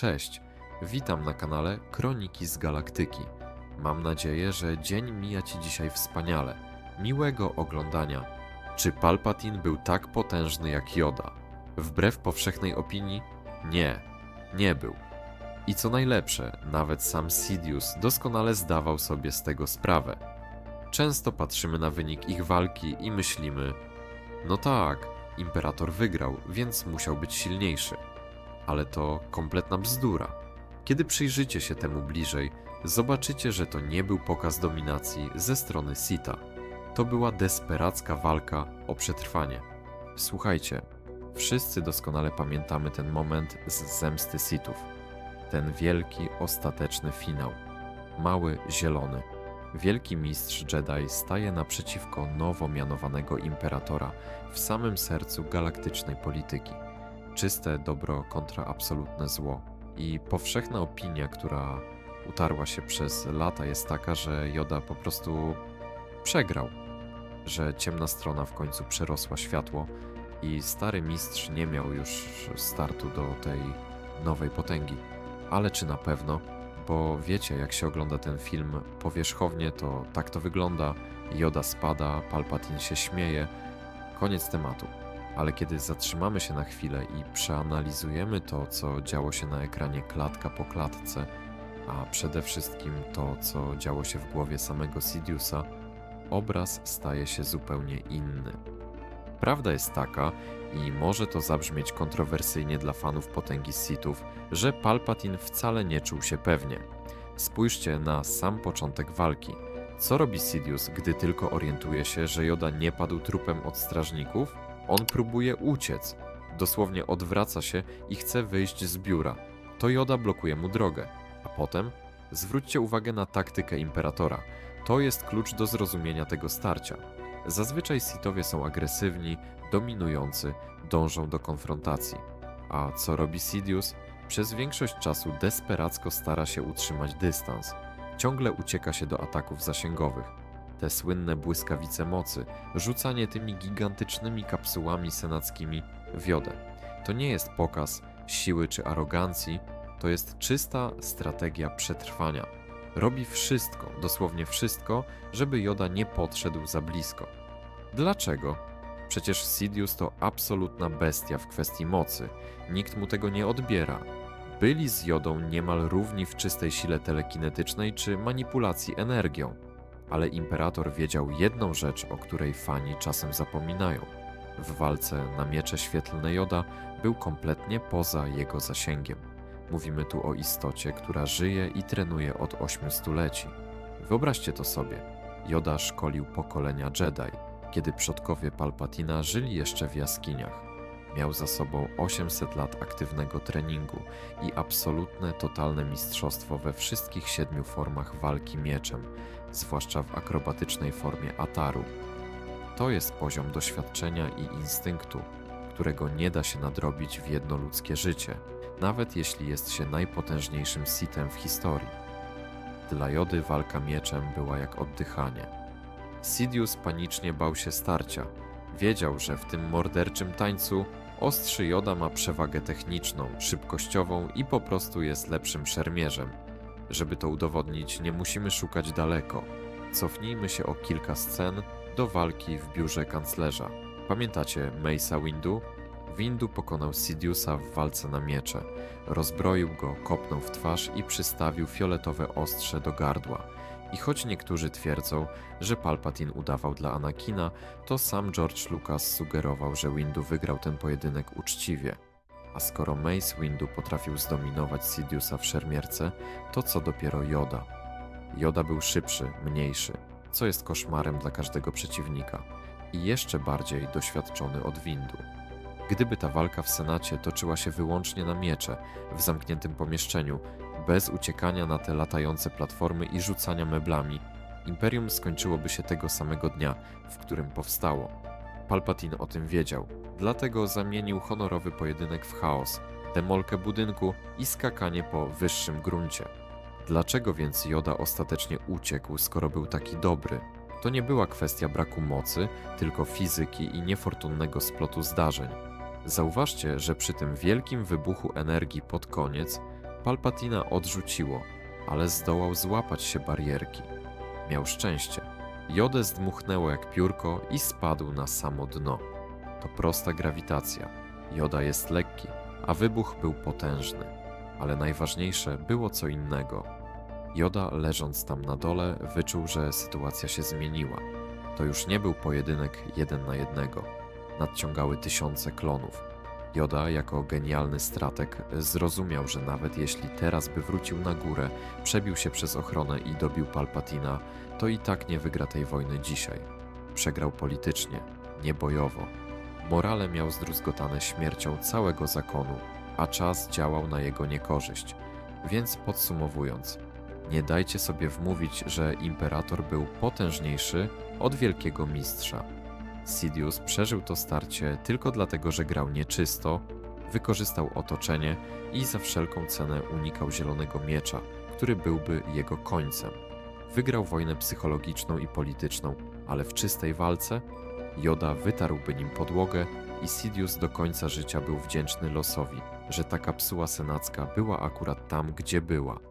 Cześć, witam na kanale Kroniki z Galaktyki. Mam nadzieję, że dzień mija Ci dzisiaj wspaniale. Miłego oglądania. Czy Palpatine był tak potężny jak Yoda? Wbrew powszechnej opinii, nie, nie był. I co najlepsze, nawet sam Sidious doskonale zdawał sobie z tego sprawę. Często patrzymy na wynik ich walki i myślimy: No tak, imperator wygrał, więc musiał być silniejszy. Ale to kompletna bzdura. Kiedy przyjrzycie się temu bliżej, zobaczycie, że to nie był pokaz dominacji ze strony Sita. To była desperacka walka o przetrwanie. Słuchajcie, wszyscy doskonale pamiętamy ten moment z zemsty Sithów. Ten wielki, ostateczny finał. Mały, zielony. Wielki mistrz Jedi staje naprzeciwko nowo mianowanego imperatora w samym sercu galaktycznej polityki. Czyste dobro kontra absolutne zło. I powszechna opinia, która utarła się przez lata, jest taka, że Yoda po prostu przegrał. Że ciemna strona w końcu przerosła światło i stary mistrz nie miał już startu do tej nowej potęgi. Ale czy na pewno? Bo wiecie, jak się ogląda ten film powierzchownie, to tak to wygląda. Yoda spada, Palpatine się śmieje. Koniec tematu. Ale kiedy zatrzymamy się na chwilę i przeanalizujemy to, co działo się na ekranie klatka po klatce, a przede wszystkim to, co działo się w głowie samego Sidiousa, obraz staje się zupełnie inny. Prawda jest taka, i może to zabrzmieć kontrowersyjnie dla fanów potęgi Sithów, że Palpatine wcale nie czuł się pewnie. Spójrzcie na sam początek walki. Co robi Sidious, gdy tylko orientuje się, że Yoda nie padł trupem od strażników? On próbuje uciec. Dosłownie odwraca się i chce wyjść z biura. To Yoda blokuje mu drogę. A potem zwróćcie uwagę na taktykę Imperatora. To jest klucz do zrozumienia tego starcia. Zazwyczaj Sithowie są agresywni, dominujący, dążą do konfrontacji. A co robi Sidious? Przez większość czasu desperacko stara się utrzymać dystans. Ciągle ucieka się do ataków zasięgowych. Te słynne błyskawice mocy, rzucanie tymi gigantycznymi kapsułami senackimi wiodę. To nie jest pokaz siły czy arogancji, to jest czysta strategia przetrwania. Robi wszystko, dosłownie wszystko, żeby Yoda nie podszedł za blisko. Dlaczego? Przecież Sidious to absolutna bestia w kwestii mocy. Nikt mu tego nie odbiera. Byli z Jodą niemal równi w czystej sile telekinetycznej czy manipulacji energią. Ale Imperator wiedział jedną rzecz, o której fani czasem zapominają. W walce na miecze świetlne Joda był kompletnie poza jego zasięgiem. Mówimy tu o istocie, która żyje i trenuje od ośmiu stuleci. Wyobraźcie to sobie. Joda szkolił pokolenia Jedi, kiedy przodkowie Palpatina żyli jeszcze w jaskiniach. Miał za sobą 800 lat aktywnego treningu i absolutne, totalne mistrzostwo we wszystkich siedmiu formach walki mieczem, zwłaszcza w akrobatycznej formie ataru. To jest poziom doświadczenia i instynktu, którego nie da się nadrobić w jedno ludzkie życie, nawet jeśli jest się najpotężniejszym sitem w historii. Dla Jody walka mieczem była jak oddychanie. Sidious panicznie bał się starcia. Wiedział, że w tym morderczym tańcu ostrzy Joda ma przewagę techniczną, szybkościową i po prostu jest lepszym szermierzem. Żeby to udowodnić, nie musimy szukać daleko. Cofnijmy się o kilka scen do walki w biurze kanclerza. Pamiętacie Mace'a Windu? Windu pokonał Sidiousa w walce na miecze. Rozbroił go, kopnął w twarz i przystawił fioletowe ostrze do gardła. I choć niektórzy twierdzą, że Palpatine udawał dla Anakina, to sam George Lucas sugerował, że Windu wygrał ten pojedynek uczciwie. A skoro Mace Windu potrafił zdominować Sidiousa w szermierce, to co dopiero Yoda? Yoda był szybszy, mniejszy, co jest koszmarem dla każdego przeciwnika i jeszcze bardziej doświadczony od Windu. Gdyby ta walka w Senacie toczyła się wyłącznie na miecze, w zamkniętym pomieszczeniu, bez uciekania na te latające platformy i rzucania meblami, Imperium skończyłoby się tego samego dnia, w którym powstało. Palpatine o tym wiedział, dlatego zamienił honorowy pojedynek w chaos, demolkę budynku i skakanie po wyższym gruncie. Dlaczego więc Yoda ostatecznie uciekł, skoro był taki dobry? To nie była kwestia braku mocy, tylko fizyki i niefortunnego splotu zdarzeń. Zauważcie, że przy tym wielkim wybuchu energii pod koniec Palpatina odrzuciło, ale zdołał złapać się barierki. Miał szczęście. Jodę zdmuchnęło jak piórko i spadł na samo dno. To prosta grawitacja. Joda jest lekki, a wybuch był potężny. Ale najważniejsze było co innego. Joda, leżąc tam na dole, wyczuł, że sytuacja się zmieniła. To już nie był pojedynek jeden na jednego. Nadciągały tysiące klonów. Joda, jako genialny strateg, zrozumiał, że nawet jeśli teraz by wrócił na górę, przebił się przez ochronę i dobił Palpatina, to i tak nie wygra tej wojny dzisiaj. Przegrał politycznie, nie bojowo. Morale miał zdruzgotane śmiercią całego zakonu, a czas działał na jego niekorzyść. Więc podsumowując, nie dajcie sobie wmówić, że imperator był potężniejszy od wielkiego mistrza. Sidious przeżył to starcie tylko dlatego, że grał nieczysto, wykorzystał otoczenie i za wszelką cenę unikał zielonego miecza, który byłby jego końcem. Wygrał wojnę psychologiczną i polityczną, ale w czystej walce Joda wytarłby nim podłogę i Sidious do końca życia był wdzięczny losowi, że ta kapsuła senacka była akurat tam, gdzie była.